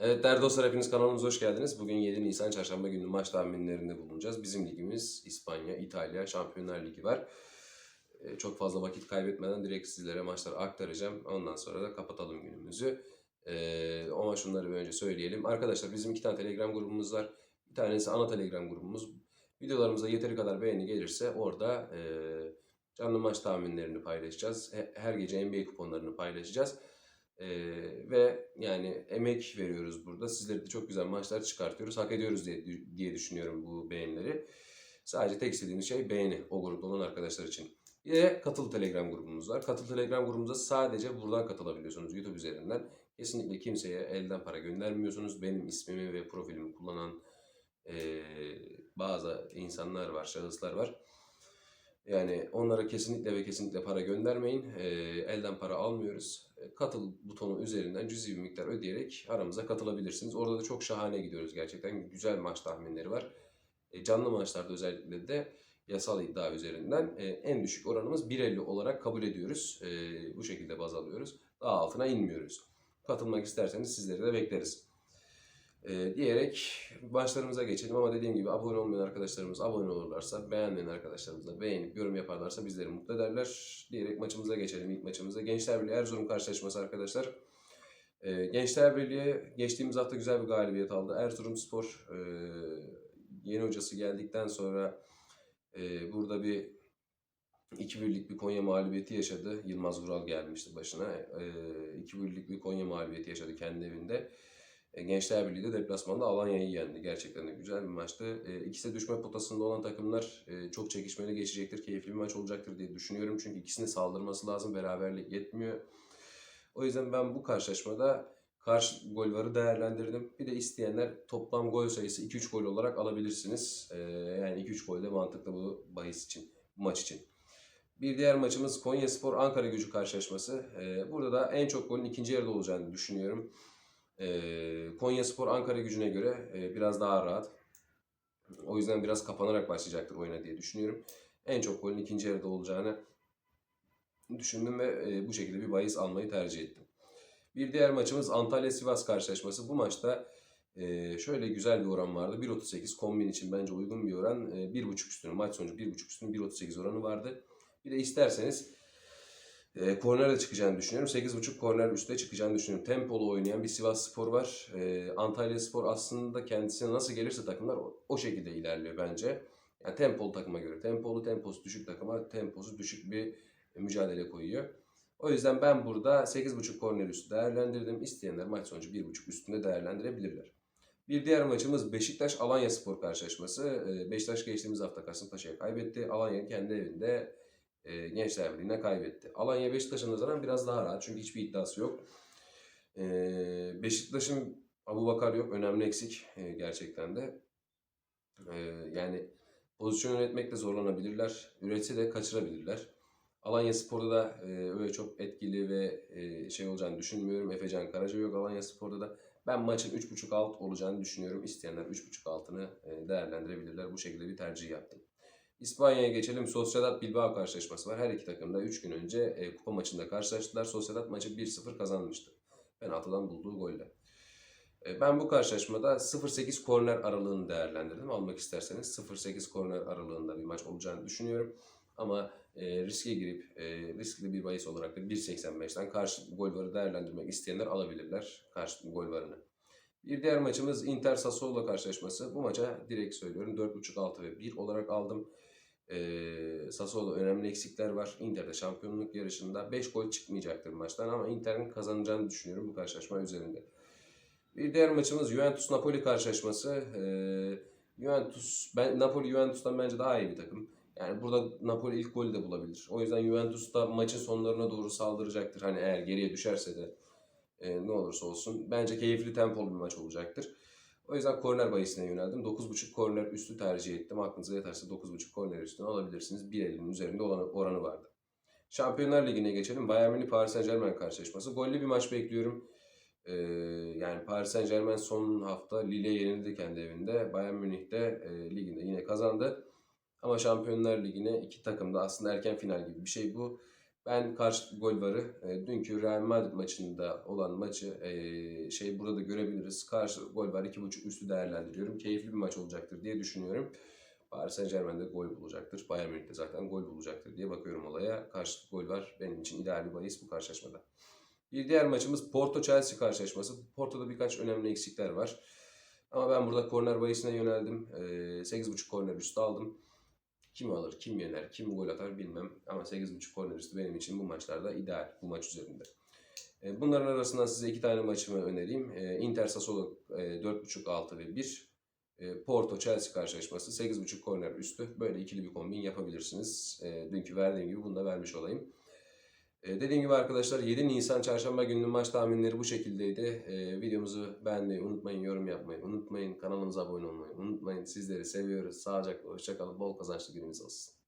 Evet değerli dostlar hepiniz kanalımıza hoş geldiniz. Bugün 7 Nisan Çarşamba günü maç tahminlerinde bulunacağız. Bizim ligimiz İspanya, İtalya, Şampiyonlar Ligi var. Ee, Çok fazla vakit kaybetmeden direkt sizlere maçları aktaracağım. Ondan sonra da kapatalım günümüzü. Ee, ama şunları bir önce söyleyelim. Arkadaşlar bizim iki tane Telegram grubumuz var. Bir tanesi ana Telegram grubumuz. Videolarımıza yeteri kadar beğeni gelirse orada e, canlı maç tahminlerini paylaşacağız. He- Her gece NBA kuponlarını paylaşacağız. Ee, ve yani emek veriyoruz burada. Sizlere de çok güzel maçlar çıkartıyoruz. Hak ediyoruz diye, diye düşünüyorum bu beğenileri. Sadece tek istediğimiz şey beğeni o grupta olan arkadaşlar için. Bir katıl telegram grubumuz var. Katıl telegram grubumuza sadece buradan katılabiliyorsunuz YouTube üzerinden. Kesinlikle kimseye elden para göndermiyorsunuz. Benim ismimi ve profilimi kullanan eee, bazı insanlar var, şahıslar var. Yani onlara kesinlikle ve kesinlikle para göndermeyin. Eee, elden para almıyoruz. E, Katıl butonu üzerinden cüzi bir miktar ödeyerek aramıza katılabilirsiniz. Orada da çok şahane gidiyoruz gerçekten. Güzel maç tahminleri var. E, canlı maçlarda özellikle de yasal iddia üzerinden e, en düşük oranımız 1.50 olarak kabul ediyoruz. E, bu şekilde baz alıyoruz. Daha altına inmiyoruz. Katılmak isterseniz sizleri de bekleriz. E, diyerek başlarımıza geçelim ama dediğim gibi abone olmayan arkadaşlarımız abone olurlarsa, beğenmeyen arkadaşlarımız da beğenip yorum yaparlarsa bizleri mutlu ederler. Diyerek maçımıza geçelim ilk maçımıza. Gençler Birliği Erzurum karşılaşması arkadaşlar. E, Gençler Birliği geçtiğimiz hafta güzel bir galibiyet aldı. Erzurum Spor e, yeni hocası geldikten sonra e, burada bir 2-1'lik bir Konya mağlubiyeti yaşadı. Yılmaz Vural gelmişti başına. E, 2-1'lik bir Konya mağlubiyeti yaşadı kendi evinde. E, Gençler Birliği de deplasmanda Alanya'yı yendi. Gerçekten de güzel bir maçtı. E, ikisi de düşme potasında olan takımlar e, çok çekişmeli geçecektir. Keyifli bir maç olacaktır diye düşünüyorum. Çünkü ikisinin saldırması lazım. Beraberlik yetmiyor. O yüzden ben bu karşılaşmada karşı gol varı değerlendirdim. Bir de isteyenler toplam gol sayısı 2-3 gol olarak alabilirsiniz. Yani 2-3 gol de mantıklı bu bahis için, bu maç için. Bir diğer maçımız Konyaspor Ankara Gücü karşılaşması. Burada da en çok golün ikinci yarıda olacağını düşünüyorum. Ee, Konya Spor Ankara gücüne göre e, biraz daha rahat. O yüzden biraz kapanarak başlayacaktır oyuna diye düşünüyorum. En çok golün ikinci yarıda olacağını düşündüm ve e, bu şekilde bir bahis almayı tercih ettim. Bir diğer maçımız Antalya-Sivas karşılaşması. Bu maçta e, şöyle güzel bir oran vardı. 1.38 kombin için bence uygun bir oran. E, 1.5 üstüne maç sonucu 1.5 üstüne 1.38 oranı vardı. Bir de isterseniz e, korner de çıkacağını düşünüyorum. 8.5 korner üstte çıkacağını düşünüyorum. Tempolu oynayan bir Sivas Spor var. E, Antalya Spor aslında kendisine nasıl gelirse takımlar o, o şekilde ilerliyor bence. Yani tempolu takıma göre. Tempolu, temposu düşük takıma temposu düşük bir mücadele koyuyor. O yüzden ben burada 8.5 korner üstü değerlendirdim. İsteyenler maç sonucu 1.5 üstünde değerlendirebilirler. Bir diğer maçımız Beşiktaş Alanya Spor karşılaşması. E, Beşiktaş geçtiğimiz hafta Kasımpaşa'ya kaybetti. Alanya kendi evinde e, Gençler Birliği'ne kaybetti. Alanya Beşiktaş'ın nazaran biraz daha rahat çünkü hiçbir iddiası yok. E, Beşiktaş'ın Abu Bakar yok. Önemli eksik e, gerçekten de. E, yani pozisyon yönetmekte zorlanabilirler. Üretse de kaçırabilirler. Alanya Spor'da da e, öyle çok etkili ve e, şey olacağını düşünmüyorum. Efecan Karaca yok Alanya Spor'da da. Ben maçın 3.5 alt olacağını düşünüyorum. İsteyenler 3.5 altını e, değerlendirebilirler. Bu şekilde bir tercih yaptım. İspanya'ya geçelim. Sociedad Bilbao karşılaşması var. Her iki takım da 3 gün önce e, kupa maçında karşılaştılar. Sociedad maçı 1-0 kazanmıştı. Penaltıdan bulduğu golle. E, ben bu karşılaşmada 0-8 korner aralığını değerlendirdim. Almak isterseniz 0-8 korner aralığında bir maç olacağını düşünüyorum. Ama e, riske girip e, riskli bir bahis olarak da 1.85'ten karşı gol varı değerlendirmek isteyenler alabilirler karşı gol varını. Bir diğer maçımız Inter Sassuolo karşılaşması. Bu maça direkt söylüyorum 4.5 6 ve 1 olarak aldım. Ee, Sassuolo önemli eksikler var. Inter'de şampiyonluk yarışında 5 gol çıkmayacaktır maçtan ama Inter'in kazanacağını düşünüyorum bu karşılaşma üzerinde. Bir diğer maçımız Juventus Napoli karşılaşması. Ee, Juventus ben Napoli Juventus'tan bence daha iyi bir takım. Yani burada Napoli ilk golü de bulabilir. O yüzden Juventus da maçın sonlarına doğru saldıracaktır. Hani eğer geriye düşerse de e, ne olursa olsun. Bence keyifli tempolu bir maç olacaktır. O yüzden korner bahisine yöneldim. 9.5 korner üstü tercih ettim. Aklınıza yatarsa 9.5 korner üstünü alabilirsiniz. 1.50'nin üzerinde olan oranı vardı. Şampiyonlar Ligi'ne geçelim. Bayern Münih Paris Saint Germain karşılaşması. Gollü bir maç bekliyorum. Ee, yani Paris Saint Germain son hafta Lille'ye yenildi kendi evinde. Bayern Münih de e, liginde yine kazandı. Ama Şampiyonlar Ligi'ne iki takım da aslında erken final gibi bir şey bu. Ben karşı gol varı e, dünkü Real Madrid maçında olan maçı e, şey burada görebiliriz. Karşı gol var 2.5 üstü değerlendiriyorum. Keyifli bir maç olacaktır diye düşünüyorum. Paris Saint Germain'de gol bulacaktır. Bayern Münih'te zaten gol bulacaktır diye bakıyorum olaya. Karşılık gol var. Benim için ideal bir bahis bu karşılaşmada. Bir diğer maçımız Porto-Chelsea karşılaşması. Porto'da birkaç önemli eksikler var. Ama ben burada korner bahisine yöneldim. Ee, 8.5 korner üstü aldım. Kim alır, kim yener, kim gol atar bilmem. Ama 8.5 korner üstü benim için bu maçlarda ideal. Bu maç üzerinde. Ee, Bunların arasından size iki tane maçımı önereyim. Ee, Inter Sassuolo e, 4.5 6 ve 1. E, Porto Chelsea karşılaşması 8.5 korner üstü. Böyle ikili bir kombin yapabilirsiniz. E, dünkü verdiğim gibi bunu da vermiş olayım. E, dediğim gibi arkadaşlar 7 Nisan çarşamba gününün maç tahminleri bu şekildeydi. E, videomuzu beğenmeyi unutmayın, yorum yapmayı unutmayın, kanalımıza abone olmayı unutmayın. Sizleri seviyoruz. Sağlıcakla, hoşçakalın. Bol kazançlı günümüz olsun.